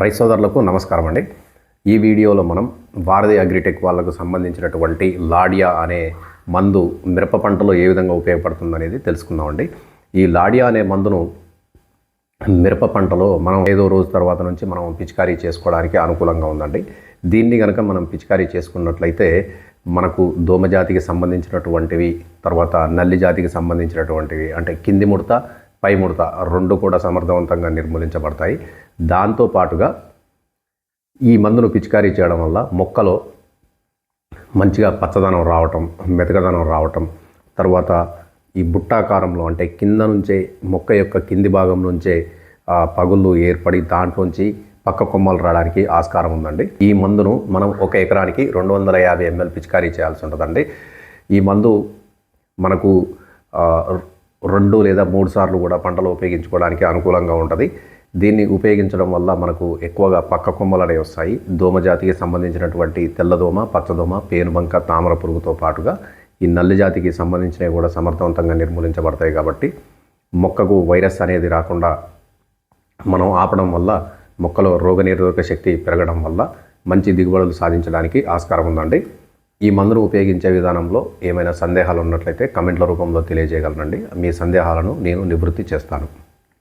రైతు సోదరులకు నమస్కారం అండి. ఈ వీడియోలో మనం భారతీయ అగ్రిటెక్ వాళ్ళకు సంబంధించినటువంటి లాడియా అనే మందు మిరప పంటలో ఏ విధంగా ఉపయోగపడుతుంది అనేది తెలుసుకుందామండి ఈ లాడియా అనే మందును మిరప పంటలో మనం ఏదో రోజు తర్వాత నుంచి మనం పిచికారీ చేసుకోవడానికి అనుకూలంగా ఉందండి. దీన్ని కనుక మనం పిచికారీ చేసుకున్నట్లయితే మనకు దోమ జాతికి సంబంధించినటువంటివి తర్వాత నల్లి జాతికి సంబంధించినటువంటివి అంటే కింది ముడత పై ముడత రెండు కూడా సమర్థవంతంగా నిర్మూలించబడతాయి. దాంతో పాటుగా ఈ మందును పిచికారీ చేయడం వల్ల మొక్కలో మంచిగా పచ్చదనం రావటం మెతకదనం రావటం తర్వాత ఈ బుట్టాకారంలో అంటే కింద నుంచే మొక్క యొక్క కింది భాగం నుంచే పగుళ్ళు ఏర్పడి దాంట్లోంచి పక్క కొమ్మలు రావడానికి ఆస్కారం ఉందండి. ఈ మందును మనం ఒక ఎకరానికి రెండు వందల యాభై ఎంఎల్ పిచికారీ చేయాల్సి ఉంటుందండి. ఈ మందు మనకు రెండు లేదా మూడు సార్లు కూడా పంటలో ఉపయోగించుకోవడానికి అనుకూలంగా ఉంటుంది. దీన్ని ఉపయోగించడం వల్ల మనకు ఎక్కువగా పక్క కొమ్మలు అనేవి వస్తాయి. దోమ జాతికి సంబంధించినటువంటి తెల్లదోమ పచ్చదోమ పేనుబంక తామర పురుగుతో పాటుగా ఈ నల్లి జాతికి సంబంధించినవి కూడా సమర్థవంతంగా నిర్మూలించబడతాయి కాబట్టి మొక్కకు వైరస్ అనేది రాకుండా మనం ఆపడం వల్ల మొక్కలో రోగనిరోధక శక్తి పెరగడం వల్ల మంచి దిగుబడులు సాధించడానికి ఆస్కారం ఉందండి. ఈ మందును ఉపయోగించే విధానంలో ఏమైనా సందేహాలు ఉన్నట్లయితే కమెంట్ల రూపంలో తెలియజేయగలనండి మీ సందేహాలను నేను నివృత్తి చేస్తాను.